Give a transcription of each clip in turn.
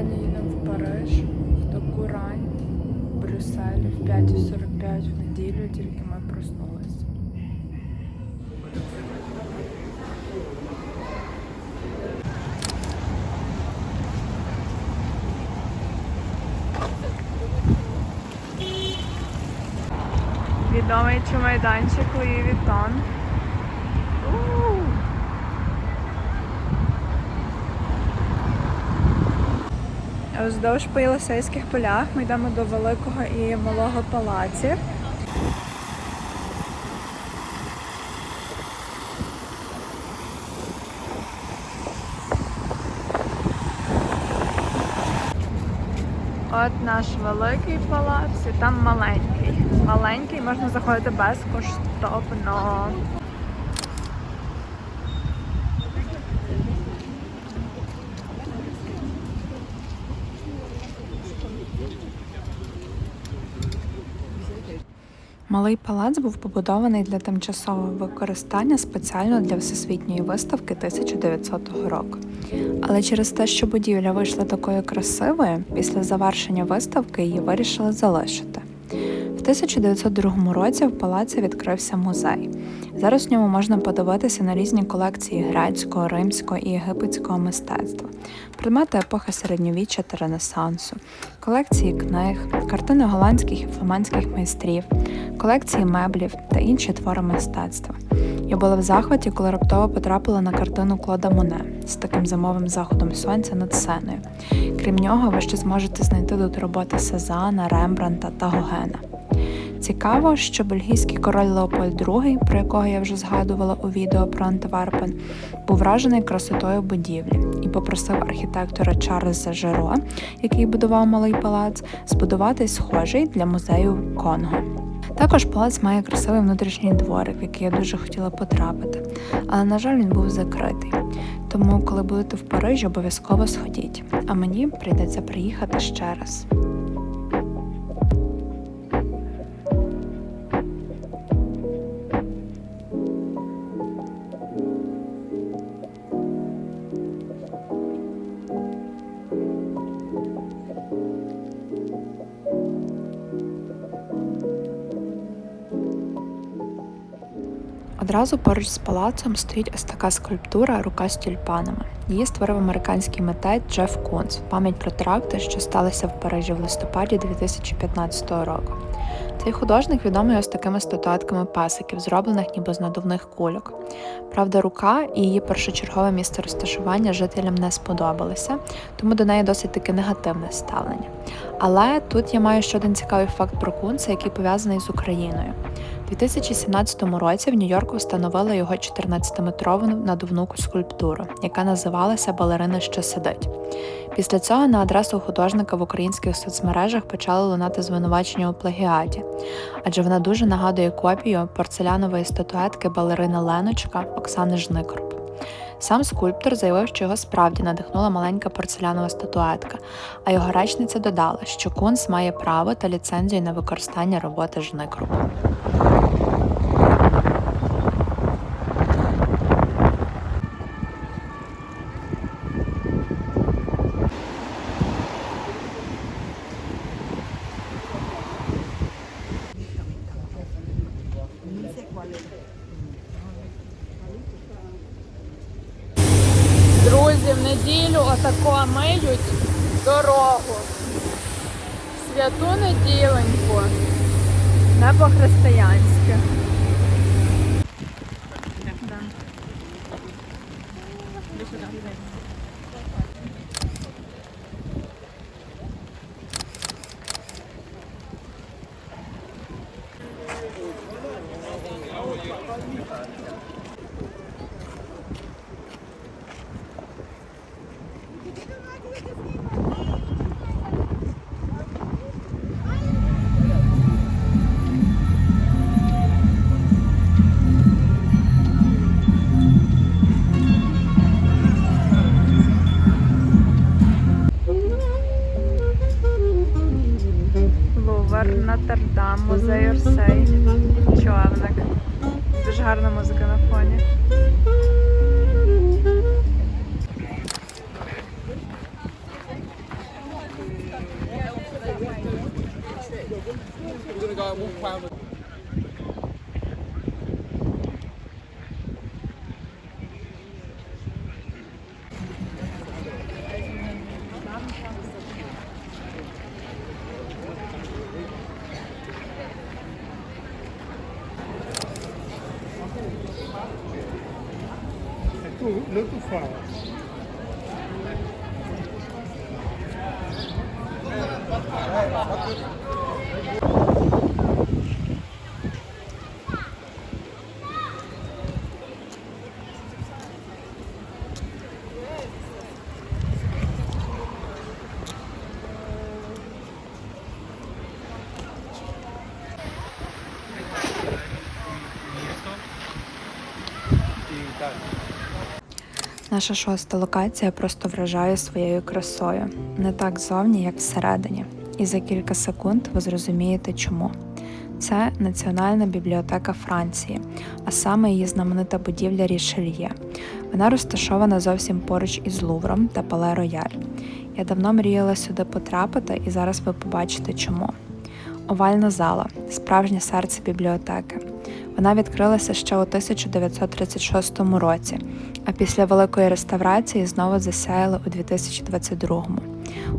Сьогодні їдемо в Париж, в таку рань, в Брюсселі в 5.45 в неділю, тільки ми проснулися. Відомий чумайданчик Луї Вітон. Вздовж по Єлисейських полях ми йдемо до великого і малого палаців. От наш великий палац і там маленький. Маленький можна заходити безкоштовно. Малий палац був побудований для тимчасового використання спеціально для всесвітньої виставки 1900 року. Але через те, що будівля вийшла такою красивою, після завершення виставки її вирішили залишити. В 1902 році в палаці відкрився музей. Зараз в ньому можна подивитися на різні колекції грецького, римського і єгипетського мистецтва, предмети епохи середньовіччя та Ренесансу, колекції книг, картини голландських і фламандських майстрів, колекції меблів та інші твори мистецтва. Я була в захваті, коли раптово потрапила на картину Клода Моне з таким зимовим заходом сонця над сценою. Крім нього, ви ще зможете знайти тут роботи Сезана, Рембранта та Гогена. Цікаво, що бельгійський король Леопольд II, про якого я вже згадувала у відео про Антверпен, був вражений красотою будівлі і попросив архітектора Чарльза Жеро, який будував малий палац, збудувати схожий для музею Конго. Також палац має красивий внутрішній дворик, в який я дуже хотіла потрапити, але, на жаль, він був закритий. Тому, коли будете в Парижі, обов'язково сходіть, а мені прийдеться приїхати ще раз. Одразу поруч з палацом стоїть ось така скульптура рука з тюльпанами. Її створив американський митець Джеф Кунс в пам'ять про теракти, що сталися в Парижі в листопаді 2015 року. Цей художник відомий ось такими статуетками песиків, зроблених ніби з надувних кульок. Правда, рука і її першочергове місце розташування жителям не сподобалися, тому до неї досить таки негативне ставлення. Але тут я маю ще один цікавий факт про Кунца, який пов'язаний з Україною. У 2017 році в Нью-Йорку встановили його 14-метрову надувну скульптуру, яка називалася Балерина, що сидить. Після цього на адресу художника в українських соцмережах почали лунати звинувачення у плагіаті, адже вона дуже нагадує копію порцелянової статуетки балерина Леночка Оксани Жникруп. Сам скульптор заявив, що його справді надихнула маленька порцелянова статуетка, а його речниця додала, що Кунс має право та ліцензію на використання роботи Жникруп. Не по-християнськи. uh, walk around. Thank you. Наша шоста локація просто вражає своєю красою, не так зовні, як всередині. І за кілька секунд ви зрозумієте чому. Це Національна бібліотека Франції, а саме її знаменита будівля Рішельє. Вона розташована зовсім поруч із Лувром та Пале Рояль. Я давно мріяла сюди потрапити, і зараз ви побачите чому. Овальна зала справжнє серце бібліотеки. Вона відкрилася ще у 1936 році, а після великої реставрації знову засяяла у 2022.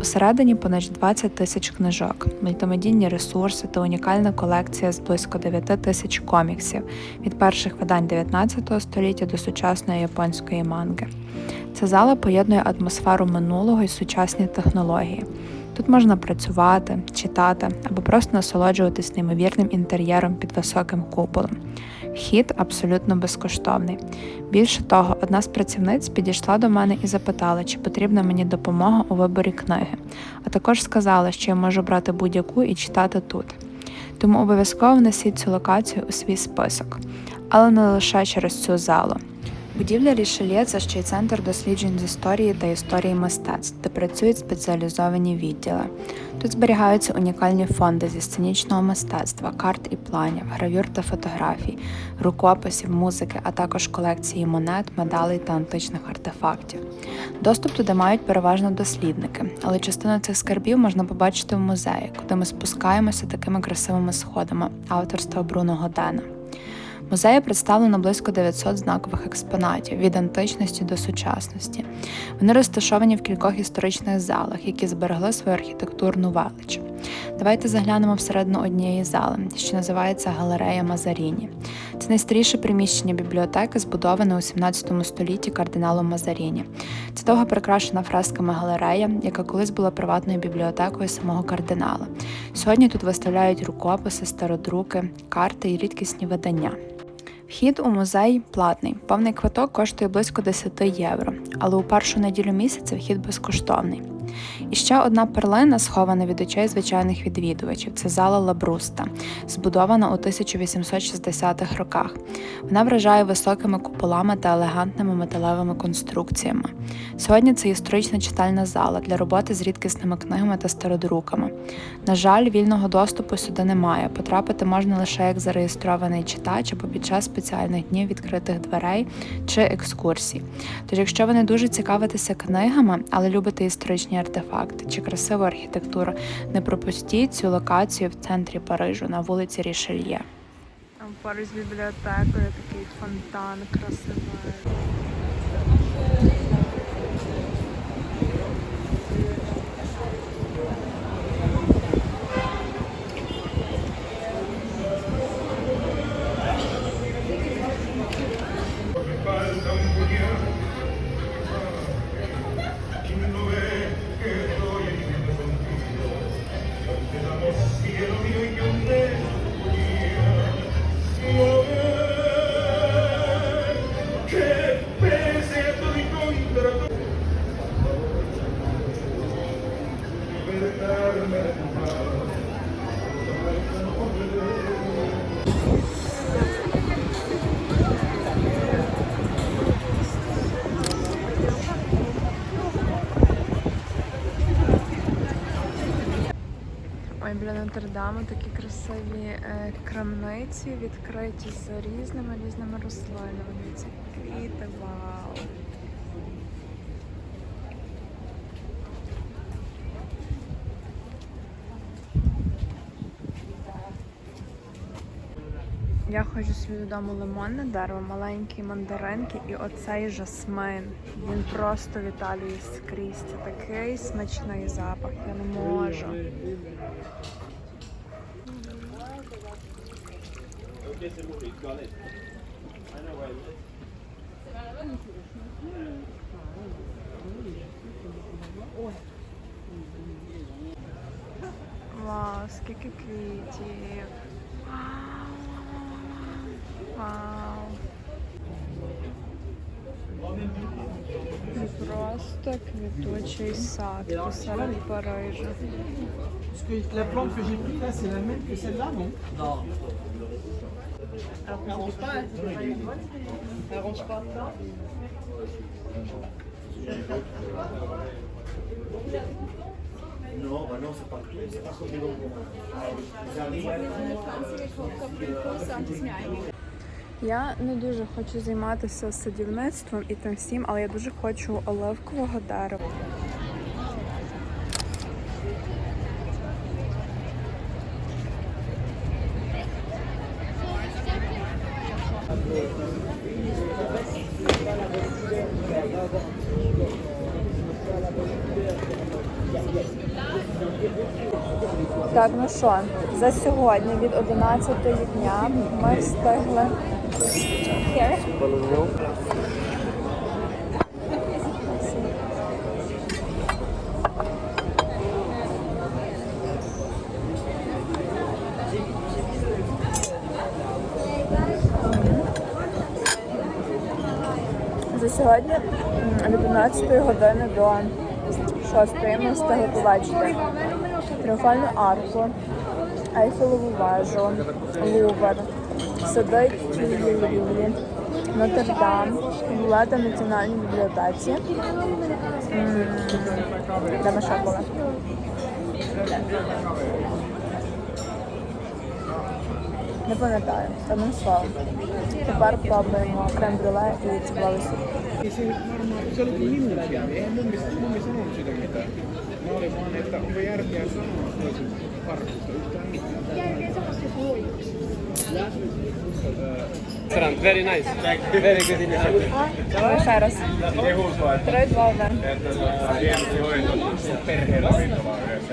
Усередині понад 20 тисяч книжок, мультимедійні ресурси та унікальна колекція з близько 9 тисяч коміксів від перших видань 19 століття до сучасної японської манги. Ця зала поєднує атмосферу минулого і сучасні технології. Тут можна працювати, читати або просто насолоджуватись неймовірним інтер'єром під високим куполом. Вхід абсолютно безкоштовний. Більше того, одна з працівниць підійшла до мене і запитала, чи потрібна мені допомога у виборі книги, а також сказала, що я можу брати будь-яку і читати тут. Тому обов'язково внесіть цю локацію у свій список, але не лише через цю залу. Будівля Рішельє це ще й центр досліджень з історії та історії мистецтв, де працюють спеціалізовані відділи. Тут зберігаються унікальні фонди зі сценічного мистецтва, карт і планів, гравюр та фотографій, рукописів, музики, а також колекції монет, медалей та античних артефактів. Доступ туди мають переважно дослідники, але частину цих скарбів можна побачити в музеї, куди ми спускаємося такими красивими сходами авторства Бруно Годена. В музеї представлено близько 900 знакових експонатів від античності до сучасності. Вони розташовані в кількох історичних залах, які зберегли свою архітектурну велич. Давайте заглянемо всередину однієї зали, що називається Галерея Мазаріні. Це найстаріше приміщення бібліотеки, збудоване у 17 столітті кардиналом Мазаріні. Це довго прикрашена фресками галерея, яка колись була приватною бібліотекою самого кардинала. Сьогодні тут виставляють рукописи, стародруки, карти і рідкісні видання. Вхід у музей платний. Повний квиток коштує близько 10 євро, але у першу неділю місяця вхід безкоштовний. І ще одна перлина, схована від очей звичайних відвідувачів, це зала Лабруста, збудована у 1860-х роках. Вона вражає високими куполами та елегантними металевими конструкціями. Сьогодні це історична читальна зала для роботи з рідкісними книгами та стародруками. На жаль, вільного доступу сюди немає. Потрапити можна лише як зареєстрований читач або під час спеціальних днів відкритих дверей чи екскурсій. Тож, якщо ви не дуже цікавитеся книгами, але любите історичні артефакти чи красива архітектура. не пропустіть цю локацію в центрі Парижу на вулиці Рішельє. Там поруч з бібліотекою такий фонтан красивий. Нотр-Даму такі красиві е, крамниці, відкриті з різними різними рослинами. Ці квіти, вау. Я хочу собі додому лимонне дерево, маленькі мандаринки і оцей жасмин. Він просто в Італії скрізь. Це такий смачний запах. Я не можу. Вау, скільки квітів. Вау. Просто квітучий сад посеред Парижа. Parce que la plante que j'ai prise là, c'est la même que celle-là, non Non. Range pas, range pas. Non, bah non, c'est pas c'est pas comme les bonbons. Я не дуже хочу займатися садівництвом і тим всім, але я дуже хочу оливкового дерева. Так, ну що, за сьогодні від 11 дня ми встигли. Here. Сьогодні від 11 години до 6 ми встигли побачити Тріумфальну арку, Ейфелеву вежу, Лувр, сади Тюлі, Нотр-Дам, була Національній бібліотеці. Де ми ще були? Не пам'ятаю, одним словом. Тепер пробуємо крем-брюле і цибулевий суп. Et c'est normal, solo che io non chiami, e non mi non mi sono uscito da metà. No, le monete, un verde, sono così, parto, Excellent, very nice. Very good initiative. Давай ще раз. Три, два, один.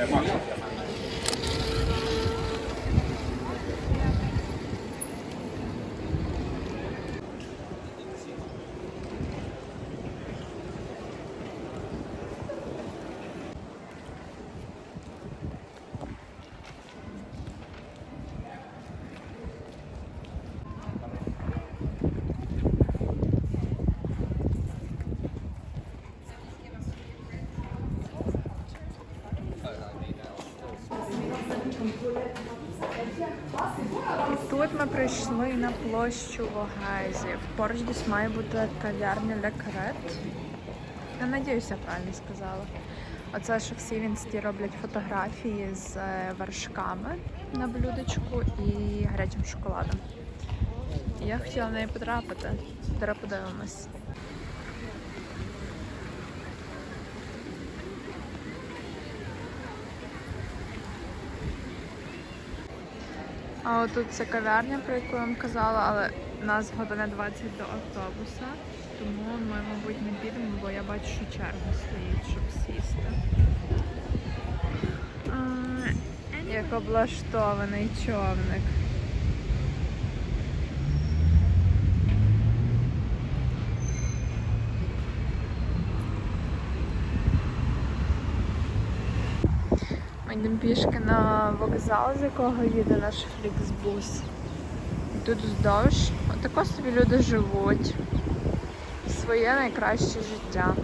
Тут ми Прийшли на площу Вогезів. Поруч десь має бути кав'ярня для Карет. Я надіюся, правильно сказала. Оце що всі в інсті роблять фотографії з е, вершками на блюдечку і гарячим шоколадом. Я хотіла в неї потрапити. Зараз подивимось. А отут це кав'ярня, про яку я вам казала, але нас година 20 до автобуса, тому ми, мабуть, не підемо, бо я бачу, що черга стоїть, щоб сісти. Як облаштований човник. Ми пішки на вокзал, з якого їде наш фліксбус. Тут вздовж отако собі люди живуть. Своє найкраще життя.